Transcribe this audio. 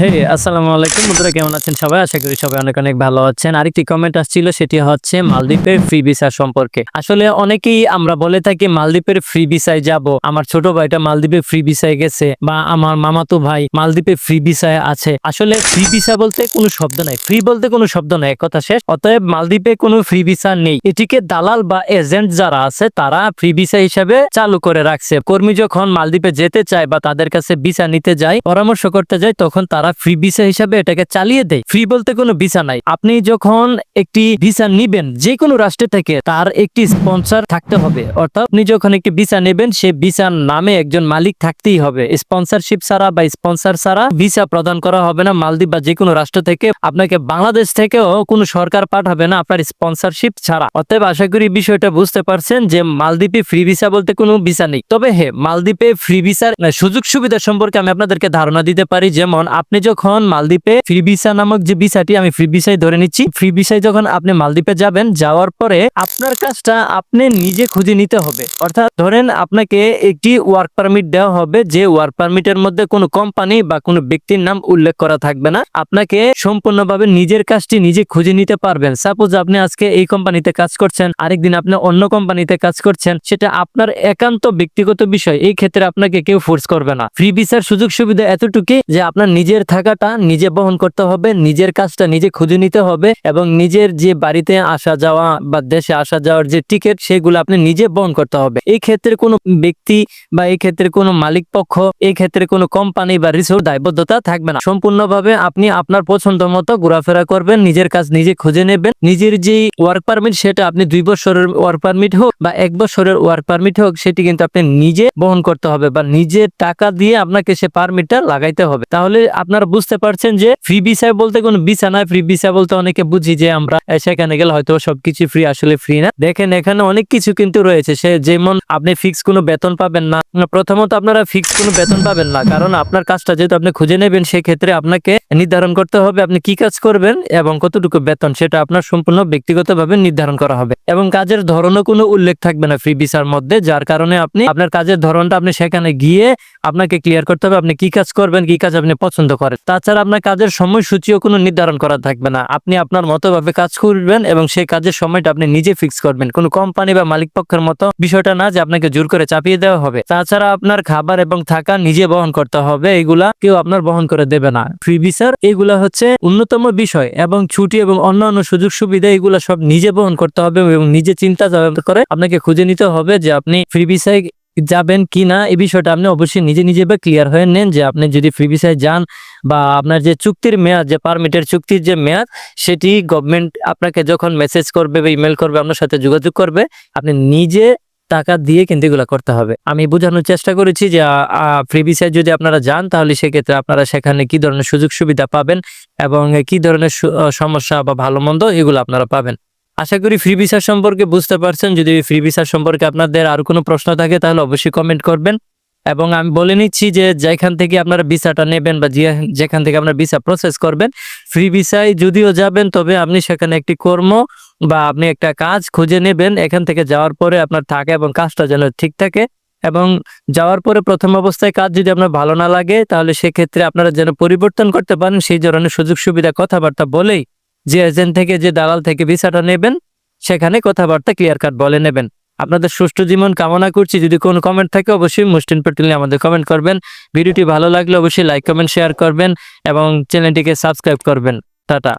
হে আসসালামু আলাইকুম। বন্ধুরা, কেমন আছেন সবাই? আশা করি সবাই অনেক অনেক ভালো আছেন। আরেকটি কমেন্ট আসছিল, সেটি হচ্ছে মালদ্বীপের ফ্রি ভিসা সম্পর্কে। আসলে অনেকেই আমরা বলে থাকি, মালদ্বীপের ফ্রি ভিসায় যাব। আমার ছোট ভাইটা মালদ্বীপে ফ্রি ভিসায় গেছে, বা আমার মামাতো ভাই মালদ্বীপে ফ্রি ভিসায় আছে। আসলে ফ্রি ভিসা বলতে কোনো শব্দ নাই। ফ্রি বলতে কোনো শব্দ নাই কথা শেষ। অতএব মালদ্বীপে কোনো ফ্রি ভিসা নেই। এটিকে দালাল বা এজেন্ট যারা আছে, তারা ফ্রি ভিসা হিসাবে চালু করে রাখছে। কর্মী যখন মালদ্বীপে যেতে চায় বা তাদের কাছে ভিসা নিতে যায় পরামর্শ করতে যায়, তখন তারা ফ্রি ভিসা হিসাবে এটাকে চালিয়ে দেয়। ফ্রি বলতে কোনো ভিসা নাই। আপনি যখন একটি ভিসা নিবেন যে কোনো রাষ্ট্র থেকে তার একটি স্পন্সর থাকতে হবে। অর্থাৎ আপনি যখন একটি ভিসা নেবেন, সে ভিসার নামে একজন মালিক থাকতেই হবে। স্পন্সরশিপ ছাড়া বা স্পন্সর ছাড়া ভিসা প্রদান করা হবে না। মালদ্বীপ বা যে কোনো রাষ্ট্র থেকে। আপনাকে বাংলাদেশ থেকেও কোনো সরকার পাঠাবে না আপনার স্পন্সরশিপ ছাড়া। অতএব আশা করি বিষয়টা বুঝতে পারছেন যে মালদ্বীপে ফ্রি ভিসা বলতে কোনো ভিসা নেই। তবে হ্যাঁ মালদ্বীপে ফ্রি ভিসার সুযোগ সুবিধা সম্পর্কে আমি আপনাদেরকে ধারণা দিতে পারি। যেমন আপনি যখন মালদ্বীপে ফ্রি ভিসা নামক যে ভিসাটি আমি ফ্রি ভিসায় ধরে নিচ্ছি, ফ্রি ভিসায় যখন আপনি মালদ্বীপে যাবেন, যাওয়ার পরে আপনার কাজটা আপনি নিজে খুঁজে নিতে হবে। অর্থাৎ ধরেন আপনাকে একটি ওয়ার্ক পারমিট দেওয়া হবে, যে ওয়ার্ক পারমিটের মধ্যে কোনো কোম্পানি বা কোনো ব্যক্তির নাম উল্লেখ করা থাকবে না। আপনাকে সম্পূর্ণভাবে নিজের কাজটি নিজে খুঁজে নিতে পারবেন। সাপোজ আপনি আজকে এই কোম্পানিতে কাজ করছেন, আরেকদিন আপনি অন্য কোম্পানিতে কাজ করছেন, সেটা আপনার একান্ত ব্যক্তিগত বিষয়, এই ক্ষেত্রে আপনাকে কেউ ফোর্স করবে না। ফ্রি ভিসার সুযোগ সুবিধা এতটুকুই যে আপনার নিজের থাকাটা নিজে বহন করতে হবে, নিজের কাজটা নিজে খুঁজে নিতে হবে এবং নিজের যে বাড়িতে আসা যাওয়া বা দেশে আসা যাওয়ার যে টিকিট সেগুলো আপনি নিজে বহন করতে হবে। এই ক্ষেত্রে কোনো ব্যক্তি বা এই ক্ষেত্রে কোনো মালিক পক্ষ, এই ক্ষেত্রে কোনো কোম্পানি বা রিসোর্ট দায়বদ্ধতা থাকবে না। সম্পূর্ণভাবে আপনি আপনার পছন্দ মতো ঘোরাফেরা করবেন, নিজের কাজ নিজে খুঁজে নেবেন। নিজের যে ওয়ার্ক পারমিট সেটা আপনি দুই বছরের ওয়ার্ক পারমিট হোক বা এক বছরের ওয়ার্ক পারমিট হোক, সেটি কিন্তু আপনি নিজে বহন করতে হবে বা নিজের টাকা দিয়ে আপনাকে সে পারমিটটা লাগাইতে হবে। তাহলে আপনারা বুঝতে পারছেন যে ফ্রি ভিসা বলতে কোনো ভিসা নয়। ফ্রি ভিসা বলতে অনেকে বুঝি যে আমরা সেখানে গেলে হয়তো সবকিছু ফ্রি আসলে ফ্রি না। দেখেন, এখানে অনেক কিছু কিন্তু রয়েছে। সে যেমন আপনি ফিক্স কোনো বেতন পাবেন না। প্রথমত আপনারা ফিক্স কোনো বেতন পাবেন না। কারণ আপনার কাজটা যেহেতু আপনি খুঁজে নেবেন, সেক্ষেত্রে আপনাকে নির্ধারণ করতে হবে আপনি কি কাজ করবেন এবং কতটুকু বেতন, সেটা আপনার সম্পূর্ণ ব্যক্তিগতভাবে নির্ধারণ করা হবে। এবং কাজের ধরনও কোনো উল্লেখ থাকবে না ফ্রি ভিসার মধ্যে, যার কারণে আপনি, আপনার কাজের ধরনটা আপনি সেখানে গিয়ে আপনাকে ক্লিয়ার করতে হবে আপনি কি কাজ করবেন, কি কাজ আপনি পছন্দ করেন। তাছাড়া আপনার কাজের সময়সূচিও কোনো নির্ধারণ করা থাকবে না। আপনি আপনার মতো ভাবে কাজ করবেন এবং সেই কাজের সময়টা আপনি নিজে ফিক্স করবেন। কোনো কোম্পানি বা মালিক পক্ষের মতো বিষয়টা না যে আপনাকে জোর করে চাপিয়ে দেওয়া হবে। তাছাড়া আপনার খাবার এবং থাকা নিজে বহন করতে হবে। এগুলা কেউ আপনার বহন করে দেবে না। ফ্রি ভিসার এগুলা হচ্ছে অন্যতম বিষয় এবং ছুটি এবং অন্যান্য সুযোগ সুবিধা এগুলা সব নিজে বহন করতে হবে এবং নিজে চিন্তা করে আপনাকে খুঁজে নিতে হবে যে আপনি ফ্রি ভিসায় যাবেন কি না, এই বিষয়টা আপনি অবশ্যই নিজে নিজে বা ক্লিয়ার হয়ে নেন যে আপনি যদি ফ্রি ভিসায় যান বা আপনার যে চুক্তির মেয়াদ, যে পারমিটের চুক্তির যে মেয়াদ, সেটি গভর্নমেন্ট আপনাকে যখন মেসেজ করবে বা ইমেল করবে, আপনার সাথে যোগাযোগ করবে, আপনি নিজে টাকা দিয়ে কিন্তু এগুলো করতে হবে। আমি বোঝানোর চেষ্টা করেছি যে ফ্রি ভিসায় যদি আপনারা যান, তাহলে সেক্ষেত্রে আপনারা সেখানে কি ধরনের সুযোগ সুবিধা পাবেন এবং কি ধরনের সমস্যা বা ভালো মন্দ এগুলো আপনারা পাবেন। আশা করি ফ্রি ভিসা সম্পর্কে বুঝতে পারছেন। যদি ফ্রি ভিসা সম্পর্কে আপনাদের আর কোনো প্রশ্ন থাকে, তাহলে অবশ্যই কমেন্ট করবেন। এবং আমি বলে নিচ্ছি যে, যেখান থেকে আপনারা ভিসাটা নেবেন বা যেখান থেকে আপনারা ভিসা প্রসেস করবেন ফ্রি ভিসায় যদিও যাবেন, তবে আপনি সেখানে একটি কর্ম বা আপনি একটা কাজ খুঁজে নেবেন। এখান থেকে যাওয়ার পরে আপনার থাকা এবং কাজটা যেন ঠিক থাকে। এবং যাওয়ার পরে প্রথম অবস্থায় কাজ যদি আপনার ভালো না লাগে, তাহলে সেক্ষেত্রে আপনারা যেন পরিবর্তন করতে পারেন, সেই ধরনের সুযোগ সুবিধা কথাবার্তা বলেই যে এজেন্ট থেকে যে দালাল থেকে ভিসাটা নেবেন, সেখানে কথাবার্তা ক্লিয়ার কাট বলে নেবেন। আপনাদের সুষ্ঠু জীবন কামনা করছি। যদি কোনো কমেন্ট থাকে, অবশ্যই মুসলিম পেট্রোল আমাদের কমেন্ট করবেন। ভিডিওটি ভালো লাগলে অবশ্যই লাইক কমেন্ট শেয়ার করবেন এবং চ্যানেলটিকে সাবস্ক্রাইব করবেন। টাটা।